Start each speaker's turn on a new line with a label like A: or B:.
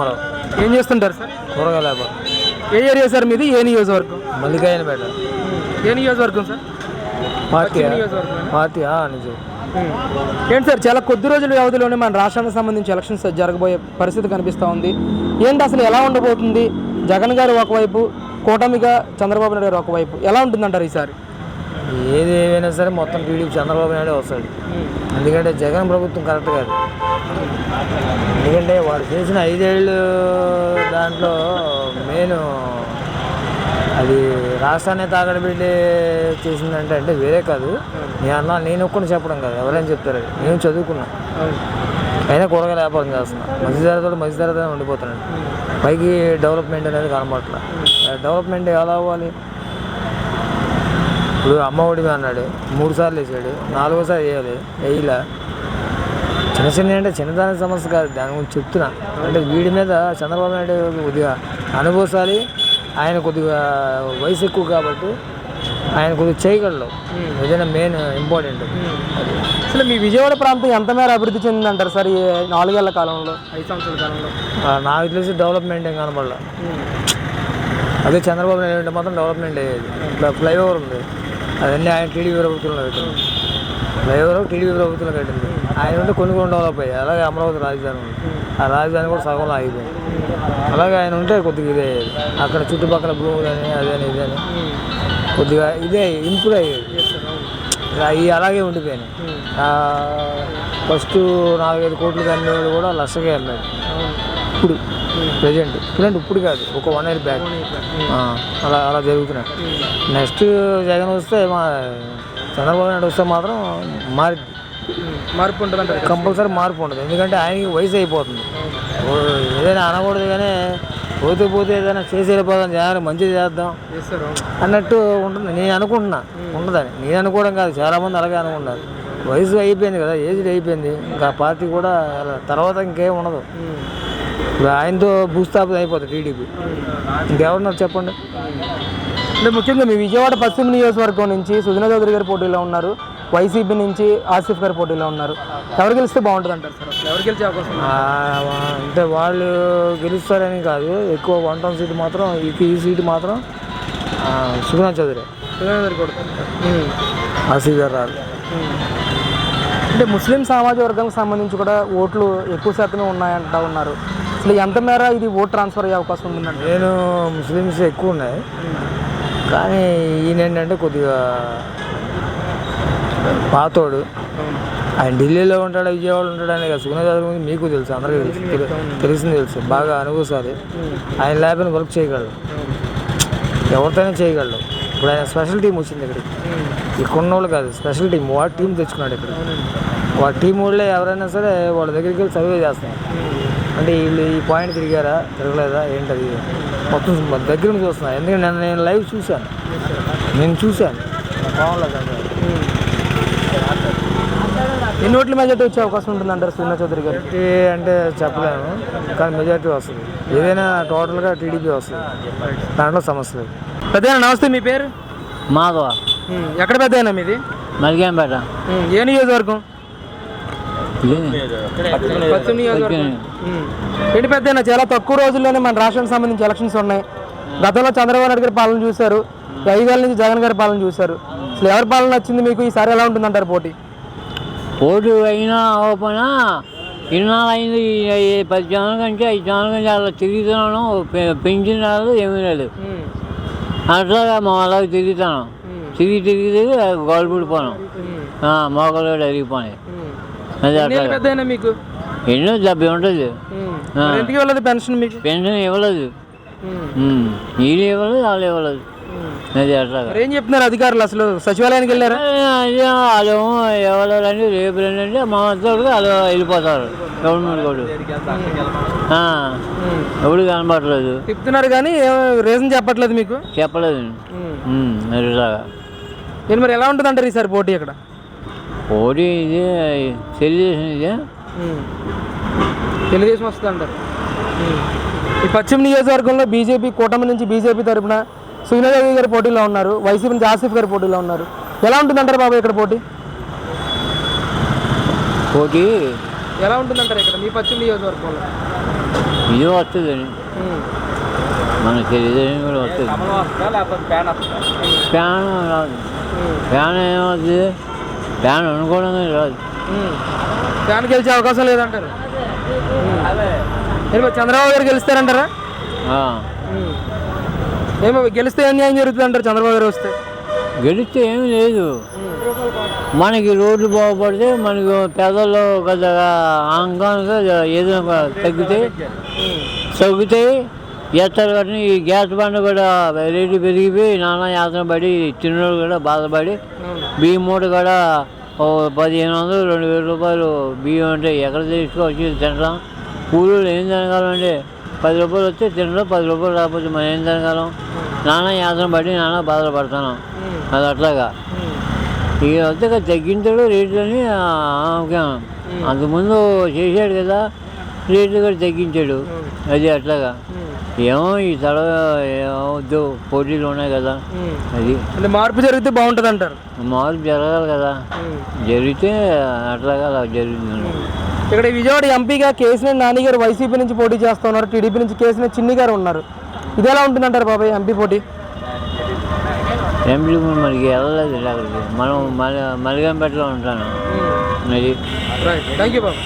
A: రామారావు
B: ఏం చేస్తుంటారు సార్?
A: కూరగాయల వ్యాపారం.
B: ఏ ఏరియా సార్ మీది? ఏ నియోజకవర్గం?
A: మల్లికాయలపేట
B: ఏ నియోజకవర్గం సార్?
A: పార్టీ పార్టీ నిజం.
B: ఏంటి సార్ చాలా కొద్ది రోజుల వ్యవధిలోనే మన రాష్ట్రానికి సంబంధించి ఎలక్షన్స్ జరగబోయే పరిస్థితి కనిపిస్తూ ఉంది. ఏంటి అసలు ఎలా ఉండబోతుంది? జగన్ గారు ఒకవైపు కూటమిగా చంద్రబాబు నాయుడు గారు ఒకవైపు. ఎలా ఉంటుందంటారు ఈసారి?
A: ఏది ఏమైనా సరే మొత్తం టీడీపీ చంద్రబాబు నాయుడు వస్తాడు. ఎందుకంటే జగన్ ప్రభుత్వం కరెక్ట్ కాదు. ఎందుకంటే వాడు చేసిన ఐదేళ్ళు దాంట్లో మెయిన్ అది రాష్ట్రాన్ని తాగడి పెట్టి చేసిందంటే అంటే వేరే కాదు. నేను అన్నా నేను ఒక్కని చెప్పడం కాదు. ఎవరైనా చెప్తారు. నేను చదువుకున్నా. అయినా కూరగాయల వ్యాపారం చేస్తున్నా. మంచి ధరతో మంచి ధరతో ఉండిపోతున్నాను పైకి డెవలప్మెంట్ అనేది కనబట్ల డెవలప్మెంట్ ఎలా అవ్వాలి? ఇప్పుడు అమ్మ ఒడి అన్నాడు మూడు సార్లు వేసాడు నాలుగోసారి వేయాలి వేయలే. చిన్న చిన్న అంటే చిన్నదాని సమస్య కాదు దాని గురించి చెప్తున్నా. అంటే వీడి మీద చంద్రబాబు నాయుడు కొద్దిగా అనుభవశాలి ఆయన కొద్దిగా వయసు ఎక్కువ కాబట్టి ఆయన కొద్దిగా చేయగలడు. ఏదైనా మెయిన్ ఇంపార్టెంట్. అది.
B: అసలు మీ విజయవాడ ప్రాంతం ఎంత మేర అభివృద్ధి చెందిందంటారు సార్ ఈ నాలుగేళ్ళ కాలంలో? ఐదు సంవత్సరాల కాలంలో.
A: ఆ, నాకు తెలిసి డెవలప్మెంట్ ఏం కనపడలే అదే చంద్రబాబు నాయుడు అంటే మాత్రం డెవలప్మెంట్ అయ్యేది. ఇట్లా ఫ్లైఓవర్ ఉంది. అవన్నీ ఆయన టీడీపీ ప్రభుత్వంలో పెట్టింది. ఫ్లైఓవర్ టీడీపీ ప్రభుత్వంలో పెట్టింది. ఆయన ఉంటే కొన్ని కొన్ని డెవలప్ అయ్యాయి. అలాగే అమరావతి రాజధాని ఉంది. ఆ రాజధాని కూడా సగంలో ఆగిపోయింది. అలాగే ఆయన ఉంటే కొద్దిగా ఇదే అయ్యేది. అక్కడ చుట్టుపక్కల భూములని అదని ఇదని కొద్దిగా ఇదే ఇంప్రూవ్ అయ్యేది. అవి అలాగే ఉండిపోయినాయి. ఫస్ట్ నాలుగైదు కోట్లు కమ్మేవాడు కూడా లక్షగా వెళ్ళాడు ఇప్పుడు ప్రజెంట్ ప్రజెంట్ ఇప్పుడు కాదు ఒక వన్ ఇయర్ బ్యాక్ అలా అలా జరుగుతున్నాయి నెక్స్ట్ జగన్ వస్తే మా చంద్రబాబు నాయుడు వస్తే మాత్రం మారి
B: మార్పు ఉంటుందంటారు
A: కంపల్సరీ మార్పు ఉండదు ఎందుకంటే ఆయనకి వయసు అయిపోతుంది. ఏదైనా అనకూడదు కానీ పోతే పోతే ఏదైనా చేసి వెళ్ళిపోదాం జనాలు మంచిది చేద్దాం అన్నట్టు ఉంటుంది. నేను అనుకుంటున్నా ఉండదని. నేను అనుకోవడం కాదు చాలామంది అలాగే అనుకుంటారు. వయసు అయిపోయింది కదా ఏజ్ అయిపోయింది. ఇంకా పార్టీ కూడా అలా తర్వాత ఇంకేం ఉండదు. ఇప్పుడు ఆయనతో భూస్థాపితం అయిపోతుంది టీడీపీ. ఇంకెవరున్నారు చెప్పండి?
B: అంటే ముఖ్యంగా మీ విజయవాడ పశ్చిమ నియోజకవర్గం నుంచి సుజనా చౌదరి గారి పోటీలో ఉన్నారు వైసీపీ నుంచి ఆసిఫ్ గారి పోటీలో ఉన్నారు. ఎవరు గెలిస్తే బాగుంటుంది అంటారు సార్? ఎవరు గెలిచే అవకాశం
A: అంటే వాళ్ళు గెలుస్తారని కాదు ఎక్కువ వన్ టౌన్ సీట్ మాత్రం ఈ సీటు మాత్రం చౌదరి.
B: సుజనా చౌదరి కొడుతుంది ఉమ్.
A: ఆసీ గారు రాదు.
B: అంటే ముస్లిం సామాజిక వర్గానికి సంబంధించి కూడా ఓట్లు ఎక్కువ శాతమే ఉన్నాయంటా ఉన్నారు. అసలు ఎంత మేర ఇది ఓట్ ట్రాన్స్ఫర్ అయ్యే అవకాశం ఉందండి?
A: నేను ముస్లిమ్స్ ఎక్కువ ఉన్నాయి. కానీ ఈయన ఏంటంటే కొద్దిగా పాతోడు. ఆయన ఢిల్లీలో ఉంటాడు విజయవాడ ఉంటాడు అనే కదా సుగుణ గురించి మీకు తెలుసు అందరికీ తెలుసు. తెలి- తెలిసింది తెలుసు. బాగా అనుభవసాలి ఆయన లేకపోయినా వర్క్ చేయగలడు. ఎవరితోనే చేయగలడు. ఇప్పుడు ఆయన స్పెషల్ టీం వచ్చింది ఇక్కడికి. ఇక్కడ ఉన్న వాళ్ళు కాదు స్పెషల్ టీం వాడు టీం తెచ్చుకున్నాడు ఇక్కడ వాడి టీం వాళ్ళే ఎవరైనా సరే వాళ్ళ దగ్గరికి వెళ్ళి సర్వే చేస్తారు అంటే వీళ్ళు ఈ పాయింట్ తిరిగారా? తిరగలేదా? ఏంటది? మొత్తం దగ్గర నుంచి చూస్తున్నా ఎందుకంటే నేను నేను లైవ్ చూశాను. నేను చూశాను.
B: ఎన్ని ఓట్ల మెజార్టీ వచ్చే అవకాశం ఉంటుంది అంటారు సుజనా చౌదరి గారు.
A: అంటే చెప్పలేము. కానీ మెజార్టీ వస్తుంది. ఏదైనా టోటల్గా టీడీపీ వస్తుంది. దాంట్లో సమస్య లేదు.
B: పెద్ద నమస్తే మీ పేరు?
C: మాధవ.
B: ఎక్కడ పెద్ద మీది?
C: మరిగంపేట
B: ఉమ్. ఏ నియోజకవర్గం? నియోజకవర్గం. ఉమ్. ఏంటి పెద్ద చాలా తక్కువ రోజుల్లోనే మన రాష్ట్రానికి సంబంధించి ఎలక్షన్స్ ఉన్నాయి. గతంలో చంద్రబాబు నాయుడు గారి పాలన చూశారు. ఐదేళ్ళ నుంచి జగన్ గారి పాలన చూశారు. అసలు ఎవరి పాలన నచ్చింది మీకు? ఈసారి ఎలా ఉంటుందంటారు పోటీ?
C: ఓటు అయినా అవ్వకపోయినా ఇన్నాళ్ళు అయింది. పది జనాల కంటే ఐదు జనాల కంటే అలా తిరుగుతున్నాను. పె- పెన్షన్ రాదు ఏమీ లేదు అట్లాగా మా అలాగే తిరుగుతాను. తిరిగి తిరిగి తిరిగి గోల్పూడి పోను మోకలు అట్లా
B: పెద్ద మీకు?
C: ఎన్నో డెబ్బై ఉంటుంది.
B: ఎందుకు ఇవ్వలేదు పెన్షన్ మీకు?
C: పెన్షన్ ఇవ్వలేదు. వీళ్ళు ఇవ్వలేదు వాళ్ళు ఇవ్వలేదు. అది అట్లాగా
B: మరి ఏం చెప్తున్నారు అధికారులు? అసలు సచివాలయానికి వెళ్ళారా?
C: అదే వాళ్ళు ఎవరండి రేపు ఏంటంటే మా వద్దకు వాళ్ళు వెళ్ళిపోతారు. గవర్నమెంట్ కూడా ఆ, ఎవడు కనబడలేదు.
B: చెప్తున్నారు కానీ రీజన్ చెప్పట్లేదు మీకు?
C: చెప్పలేదు. అట్లాగా
B: నేను మరి ఎలా ఉంటుంది అంటారు ఈసారి పోటీ ఇక్కడ
C: ఓడి ఇది తెలుగుదేశం ఇది
B: తెలుగుదేశం వస్తుంది అంటారు. ఈ పశ్చిమ నియోజకవర్గంలో బీజేపీ కూటమి నుంచి బీజేపీ తరపున సునీలదేవి గారి పోటీలో ఉన్నారు. వైసీపీ నుంచి ఆసిఫ్ గారి పోటీలో ఉన్నారు. ఎలా ఉంటుంది అంటారు బాబు ఇక్కడ పోటీ?
C: పోటీ
B: ఎలా ఉంటుంది అంటారు ఇక్కడ మీ పశ్చిమ నియోజకవర్గంలో?
C: ఇది వస్తుందని మనకి తెలియదని కూడా వస్తుంది. ఫ్యాన్ ఫ్యాన్ ఏమవుతుంది ఫ్యాన్ అనుకోవడం రాదు
B: ఫ్యాన్ గెలిచే అవకాశం లేదంటారు. ఏమో చంద్రబాబు గారు గెలుస్తారంటారా. ఏమో గెలిస్తే ఏం న్యాయం జరుగుతుంది అంటారు చంద్రబాబు గారు వస్తే.
C: గెలిస్తే ఏమీ లేదు. మనకి రోడ్లు బాగుపడితే మనకు పేదల్లో కొద్దిగా ఆంకానుగా ఏదైనా తగ్గితే తగ్గుతాయి చేస్తారు కానీ ఈ గ్యాస్ బండ కూడా రేటు పెరిగిపోయి నానా యాతన పడి చిన్నోడు కూడా బాధపడి బియ్యం మూట కూడా ఓ పదిహేను వందలు రెండు వేల రూపాయలు బియ్యం అంటే ఎక్కడ తీసుకొచ్చి తినడం? కూలీలు ఏం తినగలం పది రూపాయలు వస్తే తినడం పది రూపాయలు రాకపోతే మనం ఏం తినగలం? నానా యాతన పడి నానా బాధలు పడుతున్నాం అది అట్లాగా. ఇక అంతగా తగ్గించాడు రేట్లని అంతకుముందు చేశాడు కదా రేట్లు కూడా తగ్గించాడు. అది అట్లాగా. ఏమో ఈ తడ ఏమవుద్దు పోటీలు ఉన్నాయి కదా. అది.
B: అంటే మార్పు జరిగితే బాగుంటుంది అంటారు
C: మార్పు జరగాలి కదా. జరిగితే అట్లాగా అలా జరుగుతుంది.
B: ఇక్కడ విజయవాడ ఎంపీగా కేసీఆర్ నాని గారు వైసీపీ నుంచి పోటీ చేస్తున్నారు టీడీపీ నుంచి కేసీఆర్ చిన్ని గారు ఉన్నారు. ఇది ఎలా ఉంటుందంటారు బాబాయ్ ఎంపీ పోటీ?
C: ఎంపీ మనకి వెళ్ళలేదు అక్కడికి మనం మలి మలిగంపేటలో ఉంటాను. అది.
B: Right thank you Babu.